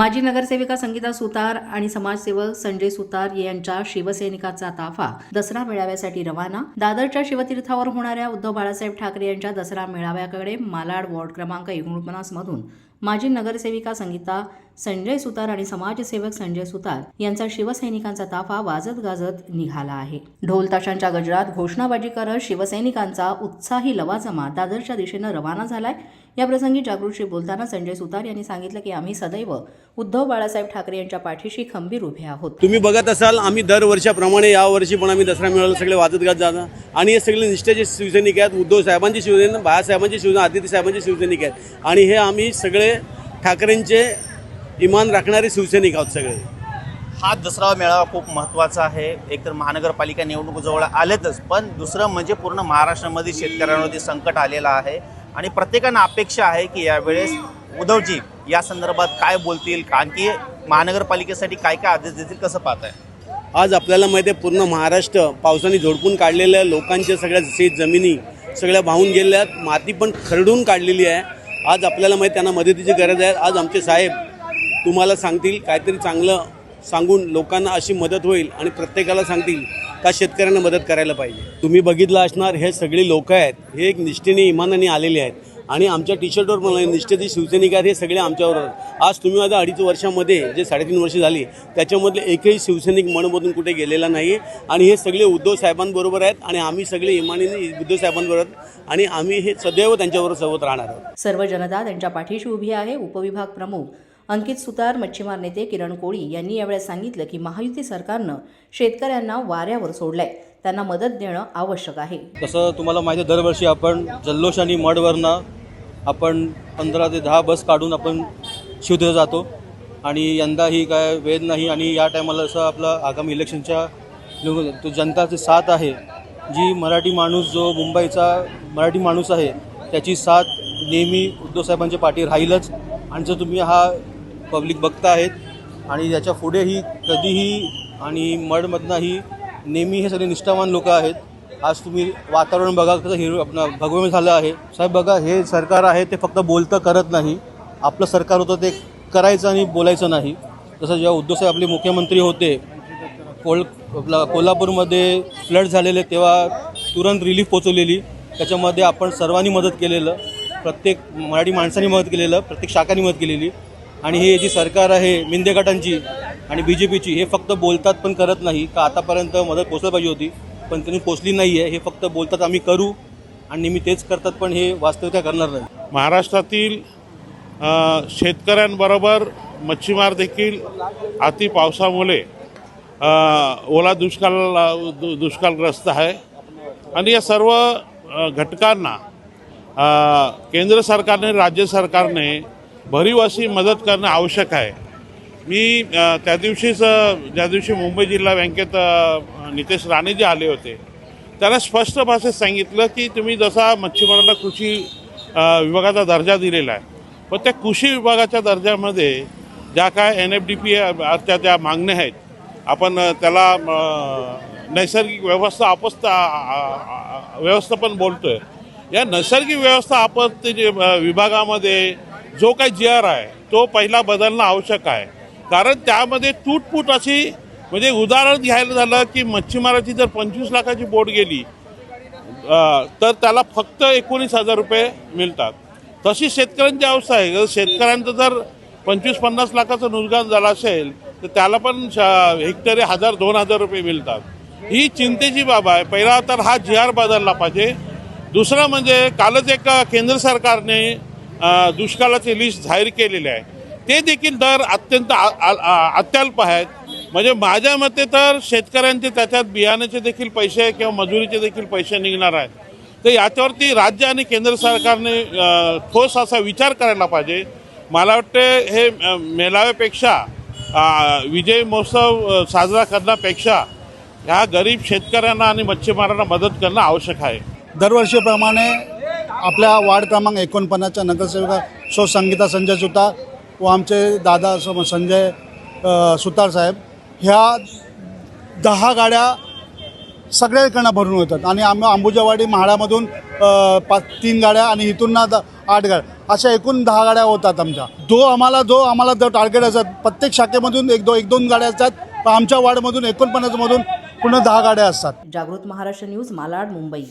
माजी नगरसेविका संगीता सुतार आणि समाजसेवक संजय सुतार यांच्या शिवसैनिकाचा ताफा दसरा मेळाव्यासाठी रवाना. दादरच्या शिवतीर्थावर होणाऱ्या उद्धव बाळासाहेब ठाकरे यांच्या दसरा मेळाव्याकडे मालाड वॉर्ड क्रमांक एकोणपन्नास मधून माजी नगरसेविका संगीता संजय सुतार आणि समाजसेवक संजय सुतार यांचा शिवसैनिकांचा ताफा वाजत गाजत निघाला आहे. ढोल ताशांच्या गजरात घोषणाबाजी करत शिवसैनिकांचा उत्साही लवाजमा दादरच्या दिशेनं रवाना झालाय. या प्रसंगी जागृतशी बोलताना संजय सुतार यांनी सांगितलं की आम्ही सदैव उद्धव बाळासाहेब ठाकरे यांच्या पाठीशी खंबीर उभे आहोत. तुम्ही बघत असाल आम्ही दरवर्षाप्रमाणे यावर्षी पण आम्ही दसरा मेळाव्याला सगळे वाजत गात जाणार आणि हे सगळे निष्ठेचे शिवसैनिक आहेत उद्धव साहेबांची शिवसेना बाळासाहेबांची शिवसेना आदित्य साहेबांची शिवसैनिक आहेत. आणि हे आम्ही सगळे ठाकरेंचे इमान राखणारे शिवसैनिक आहोत सगळे. हा दसरा मेळावा खूप महत्त्वाचा आहे. एकतर महानगरपालिका निवडणूक जवळ आलेतच पण दुसरं म्हणजे पूर्ण महाराष्ट्रामध्ये शेतकऱ्यांवरती संकट आलेलं आहे. आणि प्रत्येकानं अपेक्षा आहे की यावेळेस उद्धवजी या संदर्भात काय बोलतील? कारण की महानगरपालिकेसाठी काय काय आदेश देतील कसं पाहत आहे आज आपल्याला माहिती आहे पूर्ण महाराष्ट्र पावसाने झोडपून काढलेल्या लोकांच्या सगळ्या शेत जमिनी सगळ्या वाहून गेलेल्या आहेत. माती पण खरडून काढलेली आहे. आज आपल्याला माहिती त्यांना मदतीची गरज आहे. आज आमचे साहेब तुम्हाला सांगतील काहीतरी चांगलं सांगून लोकांना अशी मदत होईल आणि प्रत्येकाला सांगतील. का शेतकऱ्यांना मदत करायला पाहिजे? तुम्ही बघितलं असणार हे सगळे लोक आहेत हे एक निष्ठेने इमानाने आलेले आहेत. आणि आमच्या टी शर्टवर मला निष्ठेचे शिवसैनिक आहेत हे सगळे आमच्यावर आज तुम्ही आता अडीच वर्षामध्ये जे साडेतीन वर्ष झाली त्याच्यामधले एकही शिवसैनिक मनमधून कुठे गेलेला नाही. आणि हे सगळे उद्धव साहेबांबरोबर आहेत आणि आम्ही सगळे इमानीने उद्धव साहेबांबरोबर आहेत. आणि आम्ही हे सदैव त्यांच्याबरोबर सोबत राहणार आहोत. सर्व जनता त्यांच्या पाठीशी उभी आहे. उपविभाग प्रमुख अंकित सुतार मच्छीमार नेते किरण कोळी यांनी यावेळेस सांगितलं की महायुती सरकारनं शेतकऱ्यांना वाऱ्यावर सोडलंय. त्यांना मदत देणं आवश्यक आहे. तसं तुम्हाला माहिती आहे दरवर्षी आपण जल्लोष आणि मडवरनं आपण पंधरा ते दहा बस काढून आपण शिवतीला जातो. आणि यंदा ही काय वेद नाही आणि या टायमाला असं आपलं आगामी इलेक्शनच्या तो जनताची साथ आहे जी मराठी माणूस जो मुंबईचा मराठी माणूस आहे त्याची साथ नेहमी उद्धव साहेबांच्या पाठी राहीलच. आणि जर तुम्ही हा पब्लिक बघता आहेत आणि याच्या पुढेही कधीही आणि मडमधनंही नेहमी हे सगळे निष्ठावान लोक आहेत. आज तुम्ही वातावरण बघा कसं हिरो आपलं भगवं झालं आहे. साहेब बघा हे सरकार आहे ते फक्त बोलतं करत नाही. आपलं सरकार होतं ते करायचं आणि बोलायचं नाही. जसं जेव्हा उद्धवसाहेब आपले मुख्यमंत्री होते कोल आपला कोल्हापूरमध्ये फ्लड झालेले तेव्हा तुरंत रिलीफ पोचवलेली. त्याच्यामध्ये आपण सर्वांनी मदत केलेलं प्रत्येक मराठी माणसांनी मदत केलेलं प्रत्येक शाखांनी मदत केलेली. आणि हे जी सरकार आहे मिंदे गटांची आणि बी जे पीची हे फक्त बोलतात पण करत नाही. का आतापर्यंत मदत पोचलं पाहिजे होती पण त्यांनी पोचली नाही आहे. हे फक्त बोलतात आम्ही करू आणि नेहमी तेच करतात पण हे वास्तविकता करणार नाही. महाराष्ट्रातील शेतकऱ्यांबरोबर मच्छीमार देखील अति पावसामुळे ओला दुष्काळ दु- दुष्काळग्रस्त आहे. आणि या सर्व घटकांना केंद्र सरकारने राज्य सरकारने भरीव अशी मदत करणं आवश्यक आहे. मी त्या दिवशीच ज्या दिवशी मुंबई जिल्हा बँकेत नितेश राणे जे आले होते त्यांना स्पष्ट भाषेत सांगितलं की तुम्ही जसा मच्छीमारांना कृषी विभागाचा दर्जा दिलेला आहे पण त्या कृषी विभागाच्या दर्जामध्ये ज्या काय एन एफ डी पी त्या ज्या मागण्या आहेत आपण त्याला नैसर्गिक व्यवस्था आपत्ता व्यवस्थापन बोलतोय. या नैसर्गिक व्यवस्था आपत्ती जे, विभागामध्ये जो काही जी आर आहे तो पहिला बदलणं आवश्यक आहे. कारण त्यामध्ये तुटफूट अशी म्हणजे उदाहरण घ्यायला झालं की मच्छीमाराची जर पंचवीस लाखाची बोट गेली तर त्याला फक्त एकोणीस हजार रुपये मिळतात. तशी शेतकऱ्यांची अवस्था आहे. जर शेतकऱ्यांचं जर पंचवीस पन्नास लाखाचं नुकसान झालं असेल तर त्याला पण श- हेक्टरी हजार दोन हजार रुपये मिळतात. ही चिंतेची बाब आहे. पहिला तर हा जी आर बदलला पाहिजे. दुसरं म्हणजे कालच एक केंद्र सरकारने दुष्काळाची लिस्ट जाहीर केलेली आहे. ते देखील दर अत्यंत आ- अत्यल्प आहेत. म्हणजे माझ्या मते तर शेतकऱ्यांचे त्याच्यात बियाण्याचे देखील पैसे किंवा मजुरीचे देखील पैसे निघणार आहेत. तर याच्यावरती राज्य आणि केंद्र सरकारने ठोस असा विचार करायला पाहिजे. मला वाटते हे मेलाव्यापेक्षा मेळाव्यापेक्षा विजय महोत्सव साजरा करण्यापेक्षा ह्या गरीब शेतकऱ्यांना आणि मच्छीमारांना मदत करणं आवश्यक आहे. दरवर्षीप्रमाणे आपल्या वार्ड क्रमांक एकोणपन्नासच्या नगरसेविका सो संगीता संजय सुतार व आमचे दादा सम- संजय सुतार साहेब ह्या दहा गाड्या सगळ्याकडनं भरून होतात आणि आम अंबुजावाडी म्हाडामधून पाच तीन गाड्या आणि इथून ना द- आठ गाड्या. अशा एकूण दहा गाड्या होतात आमच्या. जो आम्हाला जो आम्हाला जो टार्गेट असतात प्रत्येक शाखेमधून एक दो एक दोन गाड्या असतात. आमच्या वार्डमधून एकोणपन्नासमधून पूर्ण दहा गाड्या असतात. जागृत महाराष्ट्र न्यूज मालाड मुंबई.